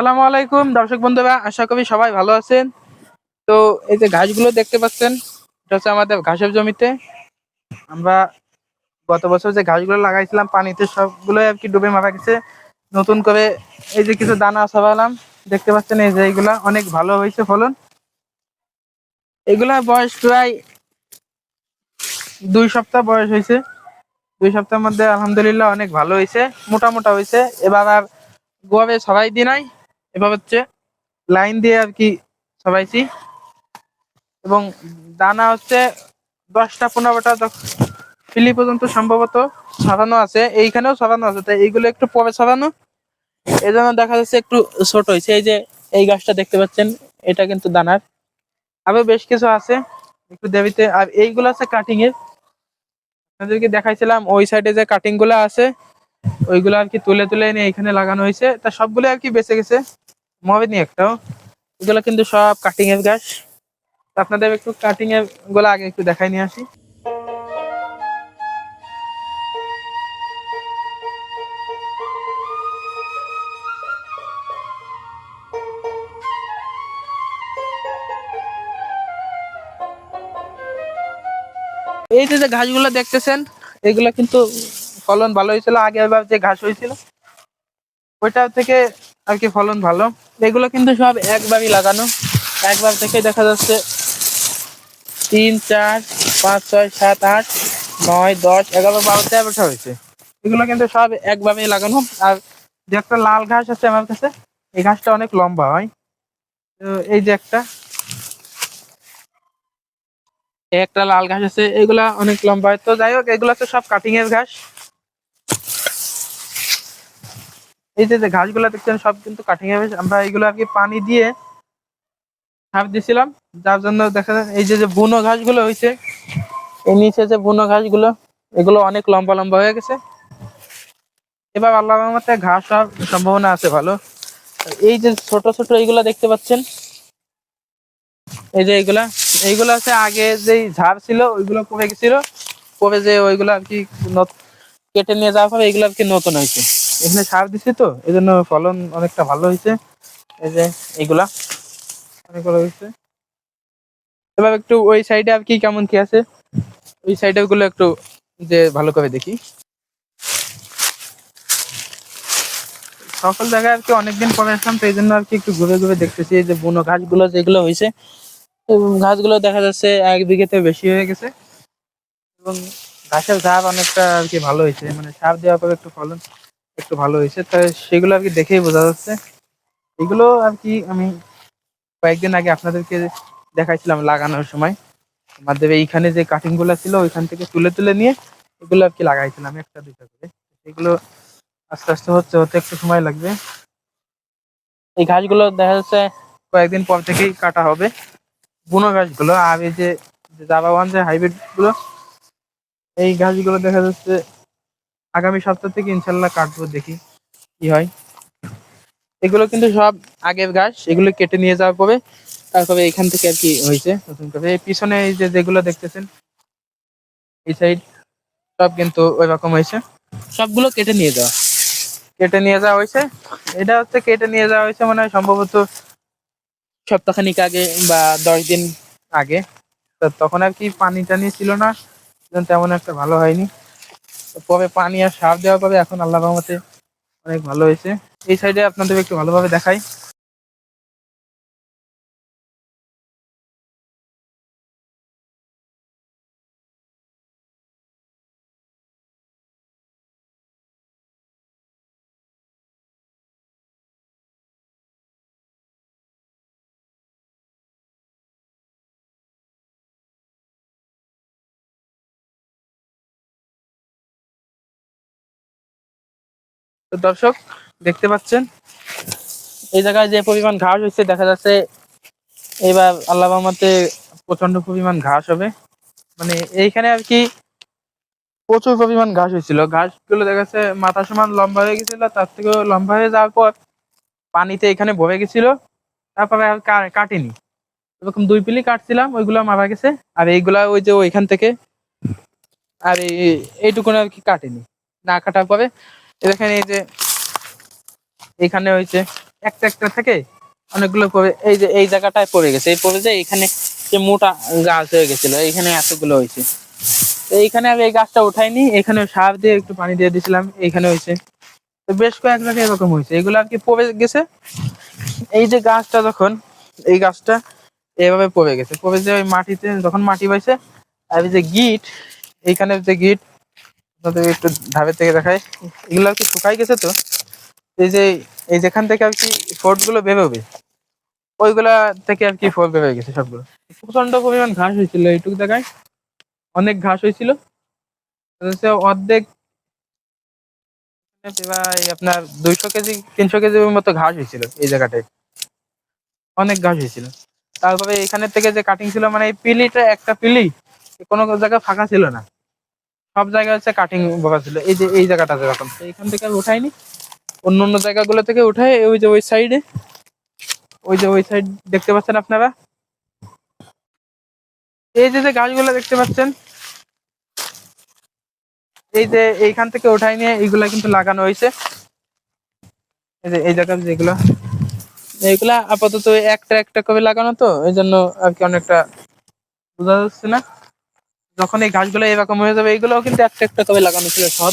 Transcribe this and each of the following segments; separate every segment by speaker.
Speaker 1: সালামু আলাইকুম, দর্শক বন্ধুরা, আশা করি সবাই ভালো আছেন। তো এই যে ঘাসগুলো দেখতে পাচ্ছেন, এটা হচ্ছে আমাদের ঘাসের জমিতে। আমরা গত বছর যে ঘাসগুলো লাগাইছিলাম, পানিতে সবগুলো আর কি ডুবে মারা গেছে। নতুন করে এই যে কিছু দানা ছাড়ালাম, দেখতে পাচ্ছেন এই যে এইগুলা অনেক ভালো হয়েছে ফলন। এগুলা বয়স প্রায় দুই সপ্তাহ বয়স হয়েছে। দুই সপ্তাহের মধ্যে আলহামদুলিল্লাহ অনেক ভালো হয়েছে, মোটা মোটা হয়েছে। এবার আর গোয়াবে সবাই দিয়ে এবার হচ্ছে লাইন দিয়ে আর কি সবাইছি। এবং দানা হচ্ছে দশটা, পনেরোটা ফিলি পর্যন্ত সম্ভবত ছড়ানো আছে। এইখানেও ছড়ানো আছে। তাই এইগুলো একটু পরে ছড়ানো এই জন্য দেখা যাচ্ছে একটু ছোট হয়েছে। এই যে এই গাছটা দেখতে পাচ্ছেন, এটা কিন্তু দানার। আরও বেশ কিছু আছে একটু দেবিতে। আর এইগুলো আছে কাটিং এর আপনাদেরকে দেখাইছিলাম, ওই সাইডে যে কাটিংগুলো আছে, ওইগুলো আর কি তুলে তুলে এনে এখানে লাগানো হয়েছে। তা সবগুলো আর কি বেঁচে গেছে। মবেনি একটাও এগুলো কিন্তু সব কাটিং এর গাছ আপনাদের একটু কাটিং এরগুলো আগে একটু দেখাই নিয়ে আসি। এই যে ঘাসগুলো দেখতেছেন, এগুলো কিন্তু ফলন ভালো হয়েছিল বার যে ঘাস হয়েছিল ওইটা থেকে আর কি ফলন ভালো। এগুলো কিন্তু সব একবারই লাগানো। একবার থেকে দেখা যাচ্ছে। তিন, চার, পাঁচ, ছয়, সাত, আট, নয়, দশ, এগারো, বারো তেরোটা হয়েছে। এগুলো কিন্তু সব একভাবেই লাগানো। আর যে একটা লাল ঘাস আছে আমার কাছে, এই ঘাসটা অনেক লম্বা হয়। তো এই যে একটা একটা লাল ঘাস আছে, এগুলা অনেক লম্বা হয়। তো যাই হোক, এগুলা তো সব কাটিং এর ঘাস। এই যে ঘাসগুলা দেখছেন, সব কিন্তু কাটিং এর আমরা এগুলো আর কি পানি দিয়ে সার দিছিলাম যার জন্য দেখা যায়, এই যে বুনো ঘাসগুলো হয়েছে, এই নিচে যে বুনো ঘাসগুলো, এগুলো অনেক লম্বা লম্বা হয়ে গেছে। এবার আল্লাহ রহমতে ঘাস হওয়ার সম্ভাবনা আছে ভালো। এই যে ছোট ছোট এইগুলা দেখতে পাচ্ছেন, এই যে এইগুলা, এইগুলো আছে আগে যেই ঝাড় ছিল, ওইগুলো পড়ে গেছিল। পরে যে ওইগুলো আর কি কেটে নিয়ে যাওয়ার পরে এইগুলো আর কি নতুন হয়েছে। এখানে সার দিছি তো এই জন্য ফলন অনেকটা ভালো হয়েছে। এই যে এইগুলা অনেক ভালো হয়েছে। এবার একটু ওই সাইডে আর কি কেমন কি আছে? ওই সাইডে গুলো একটু যে ভালো করে দেখি। সকল জায়গায় আর কি অনেকদিন পরে আসলাম, তো এই জন্য আর কি একটু ঘুরে ঘুরে দেখতেছি। এই যে বুনো ঘাসগুলো যেগুলো হয়েছে ঘাসগুলো দেখা যাচ্ছে এক বিঘেতে বেশি হয়ে গেছে। এবং ঘাসের ঝাড় অনেকটা আর কি ভালো হয়েছে মানে সার দেওয়ার পরে একটু ফলন একটু ভালো হয়েছে। তাই সেগুলো আর কি দেখেই বোঝা যাচ্ছে। এগুলো আর কি আমি কয়েকদিন আগে আপনাদেরকে দেখাইছিলাম লাগানোর সময়। মাধ্যমে এইখানে যে কাটিংগুলো ছিল, ওইখান থেকে তুলে তুলে নিয়ে এগুলো আর কি লাগাইছিলাম, একটা, দুইটা করে। এগুলো আস্তে আস্তে হচ্ছে, হতে একটু সময় লাগবে। এই ঘাসগুলো দেখা যাচ্ছে কয়েকদিন পর থেকেই কাটা হবে। বুনো ঘাসগুলো, আর এই যে জাবা ওয়ান যে হাইব্রিডগুলো, এই ঘাসগুলো দেখা যাচ্ছে আগামী সপ্তাহ থেকে ইনশাল্লাহ কাটবো, দেখি কি হয়। এগুলো কিন্তু সব আগের ঘাস, এগুলো কেটে নিয়ে যাওয়ার পরে তারপরে এখান থেকে আর কি হয়েছে, নতুন করে। এই পিছনে এই যে যেগুলো দেখতেছেন, এই সাইড সব কিন্তু ওই রকম হয়েছে। সবগুলো কেটে নিয়ে যাওয়া। কেটে নিয়ে যাওয়া হয়েছে। এটা হচ্ছে কেটে নিয়ে যাওয়া হয়েছে মানে সম্ভবত সপ্তাহখানিক আগে বা দশ দিন আগে। তখন আর কি পানি টানি ছিল না তেমন একটা ভালো হয়নি। পরে পানি আর সার দেওয়া পরে এখন আল্লাহ রহমতে অনেক ভালো হয়েছে। এই সাইডে আপনাদের একটু ভালোভাবে দেখাই। দর্শক, দেখতে পাচ্ছেন? এই জায়গায় যে পরিমাণ ঘাস হয়েছে, দেখা যাচ্ছে এবার আল্লাহ রহমতে প্রচণ্ড পরিমাণ ঘাস হবে। মানে এইখানে আর কি প্রচুর পরিমাণ ঘাস হয়েছিল। ঘাসগুলো দেখা যাচ্ছে মাথা সমান লম্বা হয়ে গেছিল, তার থেকেও লম্বা হয়ে যাওয়ার পর পানিতে এখানে ভরে গেছিল। তারপরে আর কাটেনি। এরকম দুই পিলি কাটছিলাম, ওইগুলো মারা গেছে। আর এইগুলা ওই যে ওইখান থেকে আর এই এইটুকুন আর কি কাটেনি। না কাটার পরে এখানে এই যে এখানে হয়েছে একটা একটা থেকে অনেকগুলো পড়ে এই যে এই জায়গাটায় পড়ে গেছে। এই পড়ে যে এখানে যে মোটা গাছ হয়ে গেছিল, এইখানে এতগুলো হয়েছে এইখানে আমি এই গাছটা উঠাইনি, এখানে সার দিয়ে একটু পানি দিয়ে দিয়েছিলাম এইখানে হয়েছে তো বেশ কয়েক জায়গায় এরকম হয়েছে এগুলো আর কি পড়ে গেছে? এই যে গাছটা যখন, এই গাছটা এভাবে পড়ে গেছে। পড়ে যে ওই মাটিতে, যখন মাটি পাইছে আর এই যে গিট, এইখানে যে গিট আপনাদের একটু ধাপের থেকে দেখায় এগুলো আর কি শুকাই গেছে তো? এই যে এই যেখান থেকে আর কি ফোর্টগুলো বেরোবে ওইগুলা থেকে আর কি ফোর বেরোয় গেছে সবগুলো। প্রচণ্ড পরিমাণ ঘাস হয়েছিল এইটুকু জায়গায় অনেক ঘাস হয়েছিল। অর্ধেক প্রায় আপনার দুইশো কেজি তিনশো কেজির মতো ঘাস হয়েছিল এই জায়গাটায় অনেক ঘাস হয়েছিল। তারপরে এখানে থেকে যে কাটিং ছিল মানে এই পিলিটা একটা পিলি কোনো জায়গায় ফাঁকা ছিল না। সব জায়গায় হচ্ছে কাটিং বকা ছিল। এই যে, এই জায়গাটা যেরকম তো এখান থেকে আর উঠাইনি। অন্য অন্য জায়গাগুলো থেকে উঠাই, ওই যে ওই সাইডে ওই যে ওই সাইড দেখতে পাচ্ছেন আপনারা? এই যে যে গাছগুলো দেখতে পাচ্ছেন? এই যে এইখান থেকে উঠাই নিয়ে এইগুলা কিন্তু লাগানো হয়েছে। এই যে, এই জায়গার যেগুলো। এইগুলা আপাতত একটা একটা করে লাগানো তো এই জন্য আর কি অনেকটা বোঝা যাচ্ছে না। যখন এই গাছগুলো এরকম হয়ে যাবে, এইগুলোও কিন্তু একটা একটা করে লাগানো ছিল সব।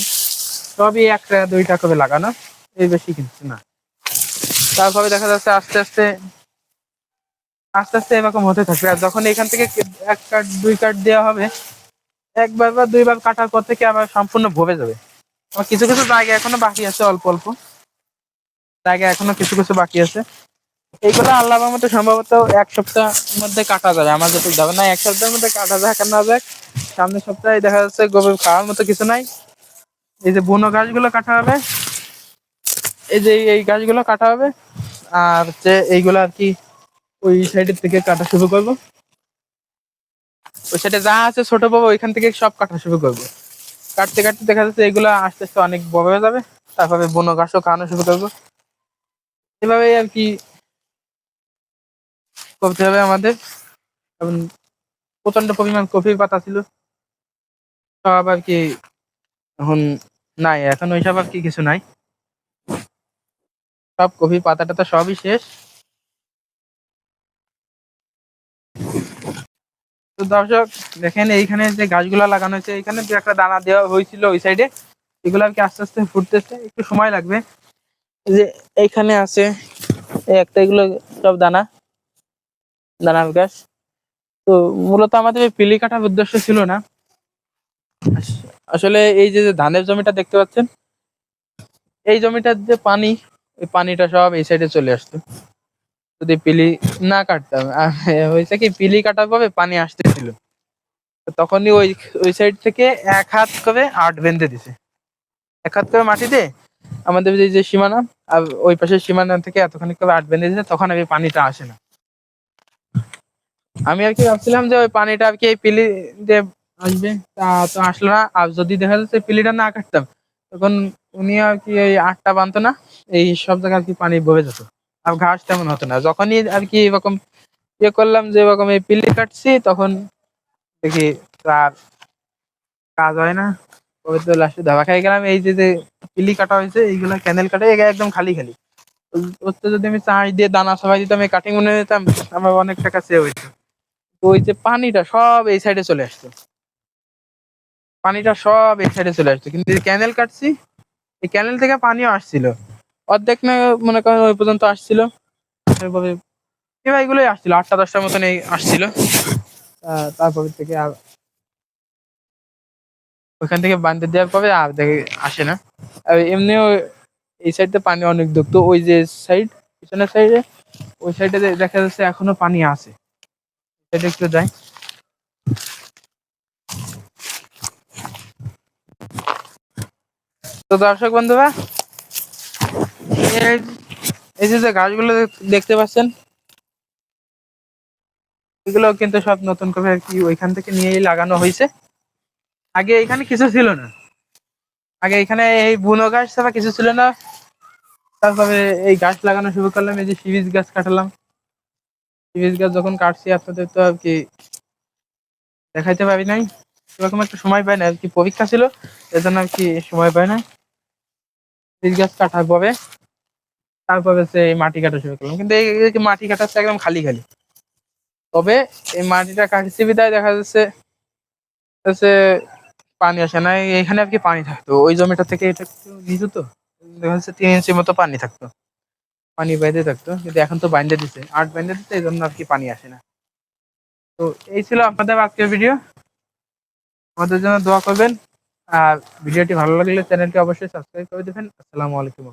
Speaker 1: সবই একটা দুইটা করে লাগানো, এই বেশি কিন্তু না। তারপরে দেখা যাচ্ছে আস্তে আস্তে আস্তে আস্তে এরকম হতে থাকবে। আর যখন এখান থেকে এক কাঠ দুই কাঠ দেওয়া হবে, একবার বা দুইবার কাটার পর থেকে আবার সম্পূর্ণ ভরে যাবে। আমার কিছু কিছু জায়গা এখনও বাকি আছে, অল্প অল্প। জায়গা এখনও কিছু কিছু বাকি আছে। এইগুলো আল্লাহ মতো সম্ভবত এক সপ্তাহের মধ্যে কাটা যাবে। আমার যত যাবে না, এক সপ্তাহের মধ্যে কাটা যাক না যাক, সামনের সপ্তাহে দেখা যাচ্ছে গরু খাওয়ার মতো কিছু নাই। এই যে বুনো গাছগুলো কাটা হবে, এই যে এই গাছগুলো কাটা হবে, আর যে এইগুলো আর কি ওই সাইডের থেকে কাটা শুরু করব। ওই সাইডে যা আছে ছোট বড়, ওইখান থেকে সব কাটা শুরু করব। কাটতে কাটতে দেখা যাচ্ছে এগুলো আস্তে আস্তে অনেক বড় হয়ে যাবে। তারপরে বনো গাছও খাওয়ানো শুরু করব। এভাবেই আর কি করতে হবে আমাদের। এখন প্রচণ্ড পরিমাণ কফির পাতা ছিল। সব আর কি এখন নাই। এখন ওইসব আর কি কিছু নাই। সব কফি পাতাটা তো সবই শেষ। তো দর্শক, দেখেন এইখানে যে গাছগুলা লাগানো হয়েছে এখানে দু একটা দানা দেওয়া হয়েছিল ওই সাইডে এগুলো আর কি আস্তে আস্তে ফুটতেছে। একটু সময় লাগবে। যে এইখানে আছে একটা এগুলো সব দানা। দানার গাছ তো মূলত আমাদের পিলি কাটার উদ্দেশ্য ছিল না। আসলে এই যে ধানের জমিটা দেখতে পাচ্ছেন, এই জমিটার যে পানি ওই পানিটা সব এই সাইডে চলে আসতো। যদি পিলি না কাটতাম হয়েছে কি, পিলি কাটার পরে পানি আসতেছিল। তখনই ওই ওই সাইড থেকে এক হাত করে আট বেঁধে দিছে। এক হাত করে মাটিতে আমাদের যে সীমানা, আর ওই পাশের সীমানা থেকে এতখানি করে আট বেঁধে দিছে, তখন এই পানিটা আসে না। আমি আর কি ভাবছিলাম যে ওই পানিটা আর কি এই পিলি দিয়ে আসবে, তা তো আসলো না। আর যদি দেখা যাচ্ছে পিলিটা না কাটতাম, তখন উনি আর কি এই আটটা বানতো না, এই সব জায়গায় আর কি পানি বয়ে যেত। আর ঘাস তেমন হতো না। যখনই আর কি এরকম ইয়ে করলাম যে এরকম এই পিলি কাটছি, তখন দেখি তার কাজ হয় না। কবে তো লাস্টে ধাবা খাই গেলাম। এই যে যে পিলি কাটা হয়েছে, এইগুলা ক্যানেল কাটে এগুলা একদম খালি খালি। ওর- যদি আমি চাষ দিয়ে দানা সবাই দিতাম, এই কাটিং মনে দিতাম, আমার অনেক টাকা সেভ তো ওই যে পানিটা সব এই সাইডে চলে আসতো পানিটা সব এই সাইডে চলে আসতো কিন্তু ক্যানেল কাটছি, এই ক্যানেল থেকে পানিও আসছিল। অর্ধেক না, মনে করেন ওই পর্যন্ত আসছিল। এগুলোই আসছিল, আটটা, দশটার মতন এই আসছিল তারপরে থেকে আর ওইখান থেকে বান্ধে দেওয়ার পরে আর দেখে আসে না। আর এমনিও এই সাইডে পানি অনেক দুঃখ তো ওই যে সাইড পিছনের সাইডে ওই সাইডে দেখা যাচ্ছে এখনও পানি আছে। সাইডে একটু যাই। তো দর্শক বন্ধুরা, এই- যে যে গাছগুলো দেখতে পাচ্ছেন এগুলো কিন্তু সব নতুন করে আর কি ওইখান থেকে নিয়েই লাগানো হয়েছে। আগে এখানে কিছু ছিল না। আগে এখানে এই বুনো গাছ ছাড়া কিছু ছিল না। তারপরে এই গাছ লাগানো শুরু করলাম, এই যে সিরিজ গাছ কাটালাম। সিরিজ গাছ যখন কাটছি, আপনাদের তো আর কি দেখাইতে পারি নাই। এরকম একটা সময় পাই না আর কি পরীক্ষা ছিল, এজন্য আর কি সময় পাই না সিরিজ গাছ কাটার পরে, তারপর এই মাটি কাটা শুরু করলাম। কিন্তু এই মাটি কাটা হচ্ছে একদম খালি খালি। তবে এই মাটিটা কাটছি বিদায়, দেখা যাচ্ছে, হচ্ছে পানি আসে না এখানে আর কি পানি থাকতো, ওই জমিটা থেকে এটা একটু নিচু তো, দেখা যাচ্ছে তিন ইঞ্চির মতো পানি থাকতো। পানি বাইরে থাকতো, কিন্তু এখন তো বাইন্ডে দিছে। আর্ট বাইন্ডে দিতে এই জন্য আর কি পানি আসে না। তো এই ছিল আপনাদের আজকের ভিডিও আমাদের জন্য দোয়া করবেন। আর ভিডিওটি ভালো লাগলে চ্যানেলটি অবশ্যই সাবস্ক্রাইব করে দেবেন। আসসালামু আলাইকুম